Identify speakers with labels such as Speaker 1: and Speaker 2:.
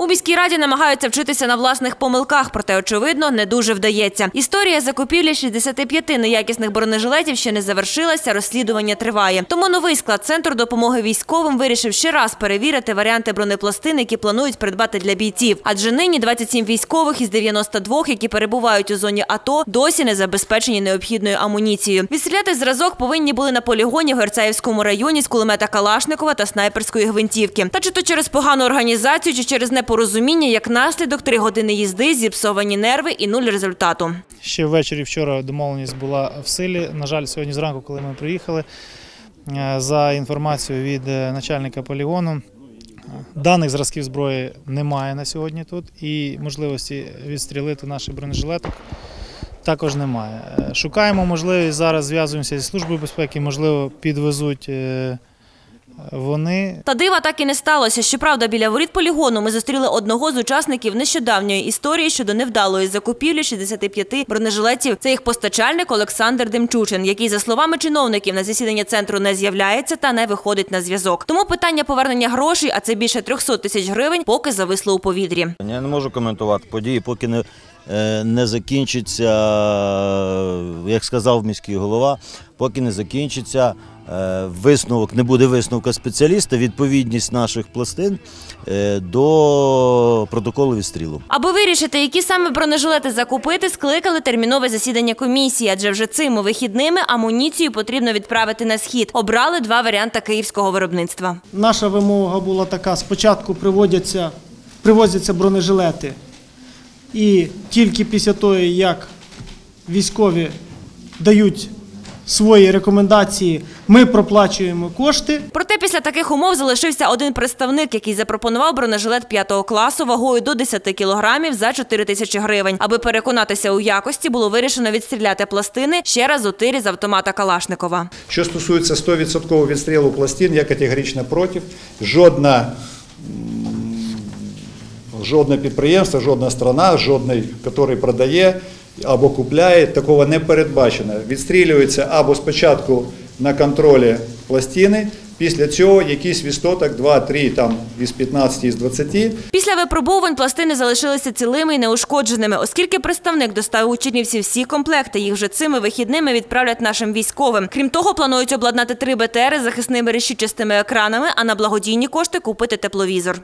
Speaker 1: У міській раді намагаються вчитися на власних помилках, проте очевидно не дуже вдається. Історія закупівлі 65 неякісних бронежилетів ще не завершилася. Розслідування триває. Тому новий склад центру допомоги військовим вирішив ще раз перевірити варіанти бронепластин, які планують придбати для бійців. Адже нині 27 військових із 92, які перебувають у зоні АТО, досі не забезпечені необхідною амуніцією. Відстріляти зразок повинні були на полігоні в Герцаївському районі з кулемета Калашникова та снайперської гвинтівки. Та чи то через погану організацію, чи через непорозуміння, як наслідок три години їзди, зіпсовані нерви і нуль результату.
Speaker 2: Ще ввечері вчора домовленість була в силі. На жаль, сьогодні зранку, коли ми приїхали, е, за інформацією від е, начальника полігону, е, даних зразків зброї немає на сьогодні тут, і можливості відстрілити наших бронежилеток також немає. Шукаємо можливість зараз зв'язуємося зі службою безпеки, можливо, підвезуть вони
Speaker 1: Та дива так і не сталося. Щоправда, біля воріт полігону ми зустріли одного з учасників нещодавньої історії щодо невдалої закупівлі 65 бронежилетів. Це їх постачальник Олександр Демчучин, який, за словами чиновників, на засідання центру не з'являється та не виходить на зв'язок. Тому питання повернення грошей, а це більше 300 тисяч гривень, поки зависло у повітрі.
Speaker 3: Я не можу коментувати події, поки не, не закінчиться, як сказав міський голова, поки не закінчиться е, висновок, не буде висновка спеціаліста, відповідність наших пластин е, до протоколу відстрілу.
Speaker 1: Аби вирішити, які саме бронежилети закупити, скликали термінове засідання комісії, адже вже цими вихідними амуніцію потрібно відправити на схід. Обрали два варіанти київського виробництва.
Speaker 4: Наша вимога була така: спочатку приводяться, привозяться бронежилети, і тільки після того, як військові дають свої рекомендації, ми проплачуємо кошти.
Speaker 1: Проте після таких умов залишився один представник, який запропонував бронежилет п'ятого класу вагою до 10 кілограмів за 4 тисячі гривень. Аби переконатися у якості, було вирішено відстріляти пластини ще раз у тирі з автомата Калашникова.
Speaker 5: Що стосується 100% відстрілу пластин, я категорично проти. Жодна, жодне підприємство, жодна страна, жодний, який продає або купляє, такого не передбачено. Відстрілюється або спочатку на контролі пластини, після цього якийсь відсоток, 2-3 там, із 15, із 20,
Speaker 1: Після випробувань пластини залишилися цілими і неушкодженими, оскільки представник доставив у Чернівці всі комплекти. Їх вже цими вихідними відправлять нашим військовим. Крім того, планують обладнати три БТРи з захисними решітчастими екранами, а на благодійні кошти купити тепловізор.